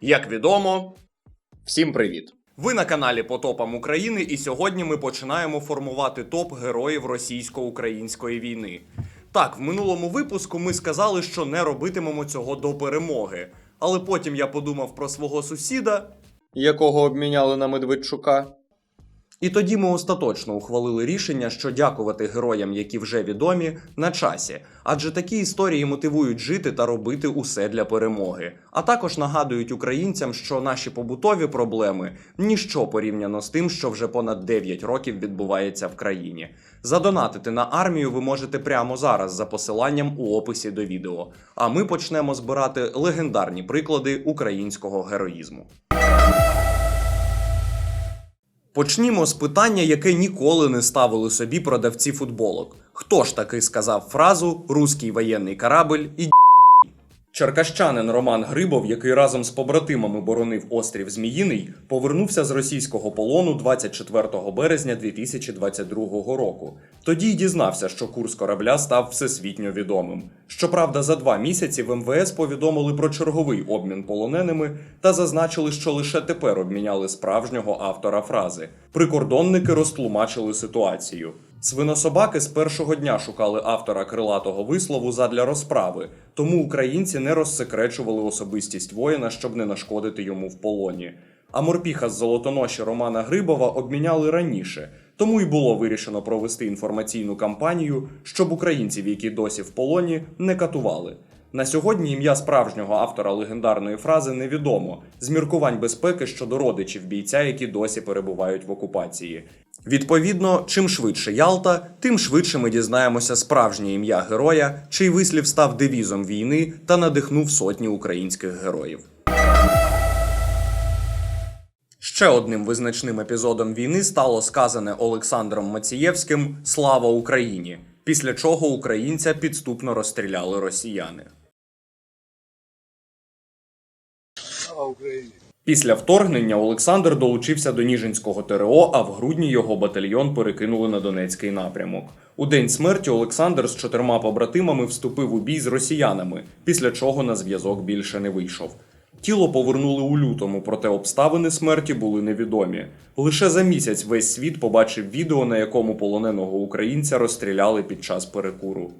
Як відомо, всім привіт! Ви на каналі по топам України, і сьогодні ми починаємо формувати топ героїв російсько-української війни. Так, в минулому випуску ми сказали, що не робитимемо цього до перемоги. Але потім я подумав про свого сусіда, якого обміняли на Медведчука. І тоді ми остаточно ухвалили рішення, що дякувати героям, які вже відомі, на часі, адже такі історії мотивують жити та робити усе для перемоги. А також нагадують українцям, що наші побутові проблеми ніщо порівняно з тим, що вже понад 9 років відбувається в країні. Задонатити на армію ви можете прямо зараз за посиланням у описі до відео. А ми почнемо збирати легендарні приклади українського героїзму. Почнімо з питання, яке ніколи не ставили собі продавці футболок. Хто ж таки сказав фразу Руський воєнний корабль і Черкащанин Роман Грибов, який разом з побратимами боронив острів Зміїний, повернувся з російського полону 24 березня 2022 року. Тоді й дізнався, що курс корабля став всесвітньо відомим. Щоправда, за два місяці в МВС повідомили про черговий обмін полоненими та зазначили, що лише тепер обміняли справжнього автора фрази. Прикордонники розтлумачили ситуацію. Свинособаки з першого дня шукали автора крилатого вислову задля розправи, тому українці не розсекречували особистість воїна, щоб не нашкодити йому в полоні. А морпіха з золотоноші Романа Грибова обміняли раніше, тому й було вирішено провести інформаційну кампанію, щоб українців, які досі в полоні, не катували. На сьогодні ім'я справжнього автора легендарної фрази невідомо з міркувань безпеки щодо родичів бійця, які досі перебувають в окупації. Відповідно, чим швидше Ялта, тим швидше ми дізнаємося справжнє ім'я героя, чий вислів став девізом війни та надихнув сотні українських героїв. Ще одним визначним епізодом війни стало сказане Олександром Мацієвським Слава Україні, після чого українця підступно розстріляли росіяни. Слава Україні! Після вторгнення Олександр долучився до Ніжинського ТРО, а в грудні його батальйон перекинули на Донецький напрямок. У день смерті Олександр з чотирма побратимами вступив у бій з росіянами, після чого на зв'язок більше не вийшов. Тіло повернули у лютому, проте обставини смерті були невідомі. Лише за місяць весь світ побачив відео, на якому полоненого українця розстріляли під час перекуру.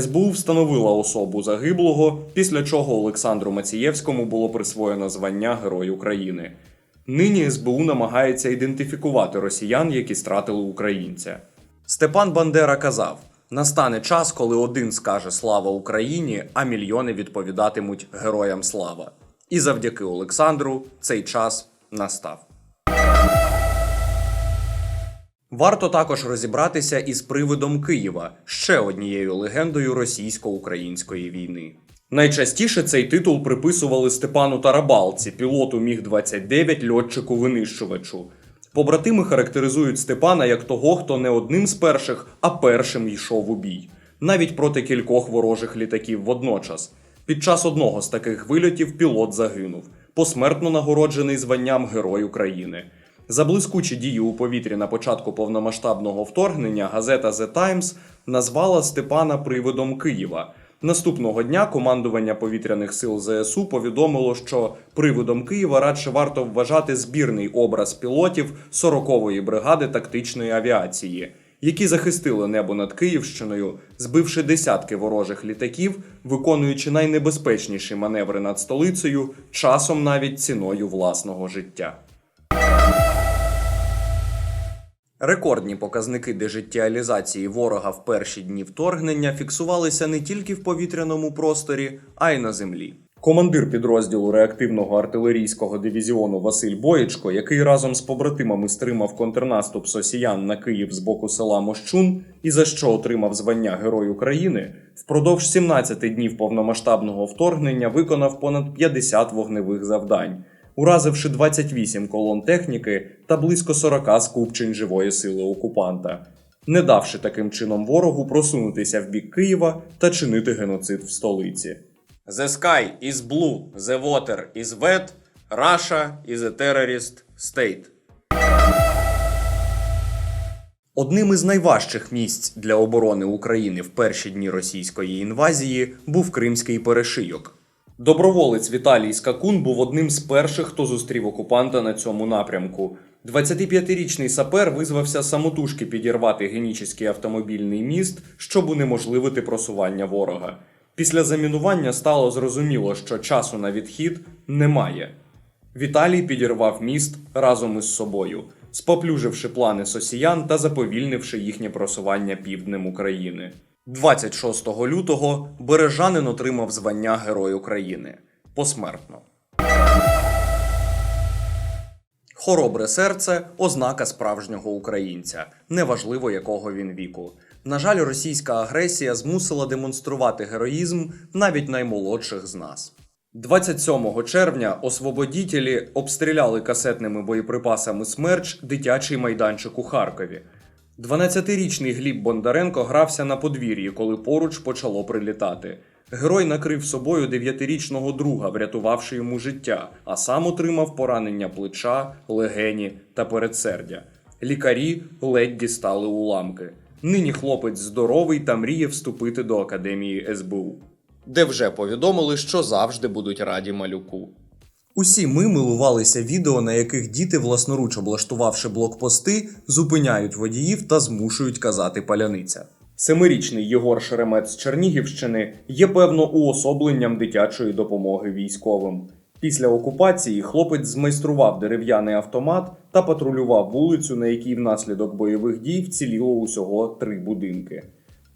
СБУ встановила особу загиблого, після чого Олександру Мацієвському було присвоєно звання Герой України. Нині СБУ намагається ідентифікувати росіян, які стратили українця. Степан Бандера казав: настане час, коли один скаже Слава Україні, а мільйони відповідатимуть Героям слава. І завдяки Олександру цей час настав. Варто також розібратися із привидом Києва, ще однією легендою російсько-української війни. Найчастіше цей титул приписували Степану Тарабалці, пілоту Міг-29 льотчику винищувачу. Побратими характеризують Степана як того, хто не одним з перших, а першим йшов у бій, навіть проти кількох ворожих літаків водночас. Під час одного з таких вильотів пілот загинув, посмертно нагороджений званням Герой України. За блискучі дії у повітрі на початку повномасштабного вторгнення газета The Times назвала Степана привидом Києва. Наступного дня командування повітряних сил ЗСУ повідомило, що привидом Києва радше варто вважати збірний образ пілотів 40-ї бригади тактичної авіації, які захистили небо над Київщиною, збивши десятки ворожих літаків, виконуючи найнебезпечніші маневри над столицею, часом навіть ціною власного життя. Рекордні показники дежиттіалізації ворога в перші дні вторгнення фіксувалися не тільки в повітряному просторі, а й на землі. Командир підрозділу реактивного артилерійського дивізіону Василь Боєчко, який разом з побратимами стримав контрнаступ сосіян на Київ з боку села Мощун і за що отримав звання Герой України, впродовж 17 днів повномасштабного вторгнення виконав понад 50 вогневих завдань уразивши 28 колон техніки та близько 40 скупчень живої сили окупанта, не давши таким чином ворогу просунутися в бік Києва та чинити геноцид в столиці. The sky is blue, the water is wet, Russia is a terrorist state. Одним із найважчих місць для оборони України в перші дні російської інвазії був Кримський перешийок. Доброволець Віталій Скакун був одним з перших, хто зустрів окупанта на цьому напрямку. 25-річний сапер визвався самотужки підірвати генічеський автомобільний міст, щоб унеможливити просування ворога. Після замінування стало зрозуміло, що часу на відхід немає. Віталій підірвав міст разом із собою, споплюживши плани сосіян та заповільнивши їхнє просування півднем України. 26 лютого бережанин отримав звання Герой України посмертно. Хоробре серце ознака справжнього українця, неважливо якого він віку. На жаль, російська агресія змусила демонструвати героїзм навіть наймолодших з нас. 27 червня освободітелі обстріляли касетними боєприпасами смерч дитячий майданчик у Харкові. 12-річний Гліб Бондаренко грався на подвір'ї, коли поруч почало прилітати. Герой накрив собою 9-річного друга, врятувавши йому життя, а сам отримав поранення плеча, легені та передсердя. Лікарі ледь дістали уламки. Нині хлопець здоровий та мріє вступити до академії СБУ, де вже повідомили, що завжди будуть раді малюку. Усі ми милувалися відео, на яких діти, власноруч облаштувавши блокпости, зупиняють водіїв та змушують казати паляниця. Семирічний Єгор Шеремет з Чернігівщини є певно уособленням дитячої допомоги військовим. Після окупації хлопець змайстрував дерев'яний автомат та патрулював вулицю, на якій внаслідок бойових дій вціліло усього три будинки.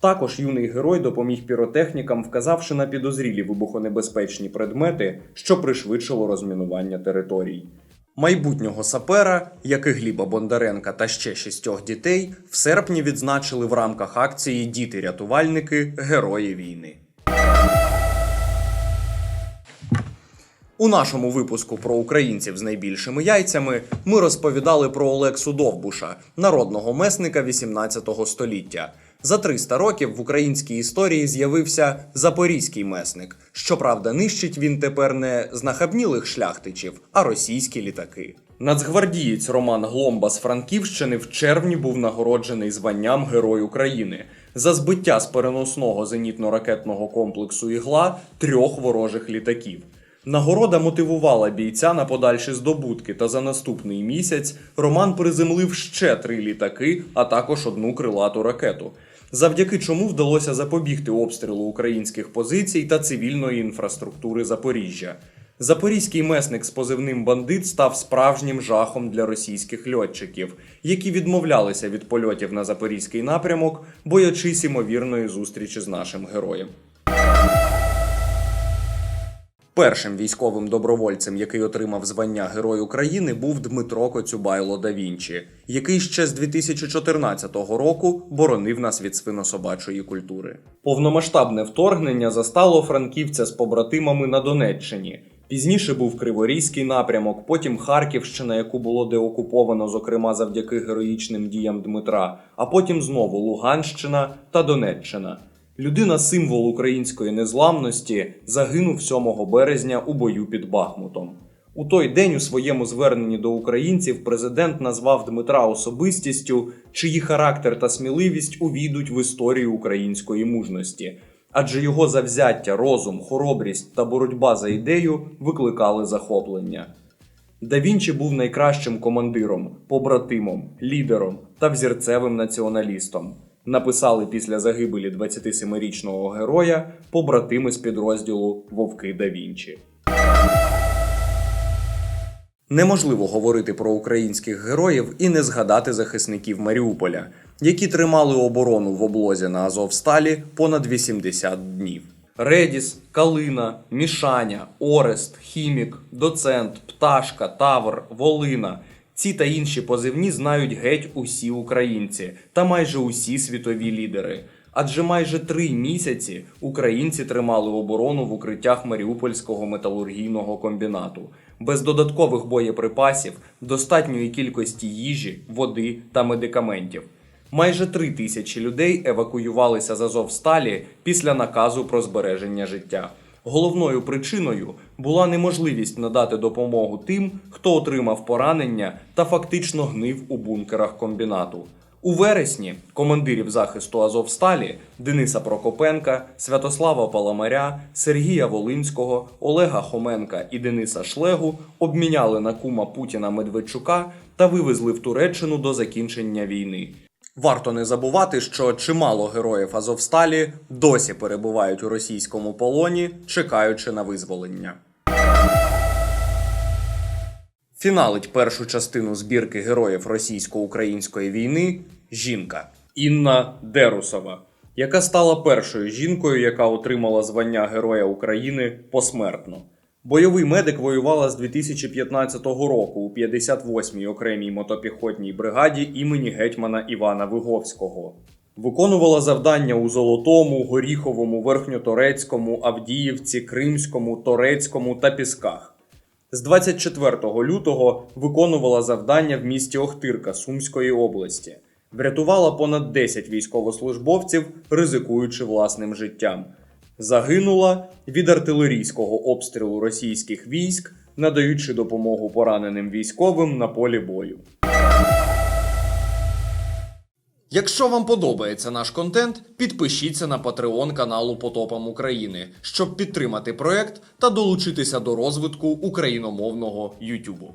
Також юний герой допоміг піротехнікам, вказавши на підозрілі вибухонебезпечні предмети, що пришвидшило розмінування територій. Майбутнього сапера, як і Гліба Бондаренка та ще шістьох дітей, в серпні відзначили в рамках акції Діти-рятувальники Герої війни. У нашому випуску про українців з найбільшими яйцями ми розповідали про Олексу Довбуша, народного месника 18 століття. За 300 років в українській історії з'явився запорізький месник. Щоправда, нищить він тепер не знахабнілих шляхтичів, а російські літаки. Нацгвардієць Роман Гломба з Франківщини в червні був нагороджений званням Герой України за збиття з переносного зенітно-ракетного комплексу Ігла трьох ворожих літаків. Нагорода мотивувала бійця на подальші здобутки, та за наступний місяць Роман приземлив ще три літаки, а також одну крилату ракету. Завдяки чому вдалося запобігти обстрілу українських позицій та цивільної інфраструктури Запоріжжя. Запорізький месник з позивним бандит став справжнім жахом для російських льотчиків, які відмовлялися від польотів на запорізький напрямок, боячись імовірної зустрічі з нашим героєм. Першим військовим добровольцем, який отримав звання Герой України, був Дмитро Коцюбайло да Вінчі, який ще з 2014 року боронив нас від свинособачої культури. Повномасштабне вторгнення застало франківця з побратимами на Донеччині. Пізніше був Криворізький напрямок, потім Харківщина, яку було деокуповано, зокрема завдяки героїчним діям Дмитра, а потім знову Луганщина та Донеччина. Людина символ української незламності загинув 7 березня у бою під Бахмутом. У той день у своєму зверненні до українців президент назвав Дмитра особистістю, чиї характер та сміливість увійдуть в історію української мужності, адже його завзяття, розум, хоробрість та боротьба за ідею викликали захоплення. Да Вінчі був найкращим командиром, побратимом, лідером та взірцевим націоналістом. Написали після загибелі 27-річного героя побратими з підрозділу Вовки Да Вінчі. Неможливо говорити про українських героїв і не згадати захисників Маріуполя, які тримали оборону в облозі на Азовсталі понад 80 днів. Редіс, Калина, Мішаня, Орест, Хімік, Доцент, Пташка, Тавр, Волина. Ці та інші позивні знають геть усі українці та майже усі світові лідери. Адже майже три місяці українці тримали оборону в укриттях Маріупольського металургійного комбінату без додаткових боєприпасів, достатньої кількості їжі, води та медикаментів. Майже три тисячі людей евакуювалися з Азовсталі після наказу про збереження життя. Головною причиною була неможливість надати допомогу тим, хто отримав поранення та фактично гнив у бункерах комбінату. У вересні командирів захисту Азовсталі Дениса Прокопенка, Святослава Паламаря, Сергія Волинського, Олега Хоменка і Дениса Шлегу обміняли на кума Путіна Медведчука та вивезли в Туреччину до закінчення війни. Варто не забувати, що чимало героїв Азовсталі досі перебувають у російському полоні, чекаючи на визволення. Фіналить першу частину збірки героїв російсько-української війни жінка Інна Дерусова, яка стала першою жінкою, яка отримала звання Героя України посмертно. Бойовий медик воювала з 2015 року у 58-й окремій мотопіхотній бригаді імені гетьмана Івана Виговського. Виконувала завдання у Золотому, Горіховому, Верхньоторецькому, Авдіївці, Кримському, Торецькому та Пісках. З 24 лютого виконувала завдання в місті Охтирка Сумської області. Врятувала понад 10 військовослужбовців, ризикуючи власним життям. Загинула від артилерійського обстрілу російських військ, надаючи допомогу пораненим військовим на полі бою. Якщо вам подобається наш контент, підпишіться на Patreon каналу Потопам України, щоб підтримати проект та долучитися до розвитку україномовного Ютубу.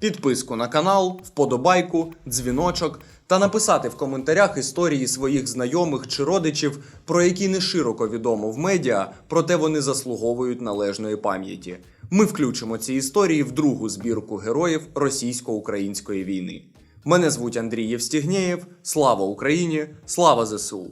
Підписку на канал, вподобайку, дзвіночок та написати в коментарях історії своїх знайомих чи родичів, про які не широко відомо в медіа, проте вони заслуговують належної пам'яті. Ми включимо ці історії в другу збірку героїв російсько-української війни. Мене звуть Андрій Євстігнєєв. Слава Україні! Слава ЗСУ!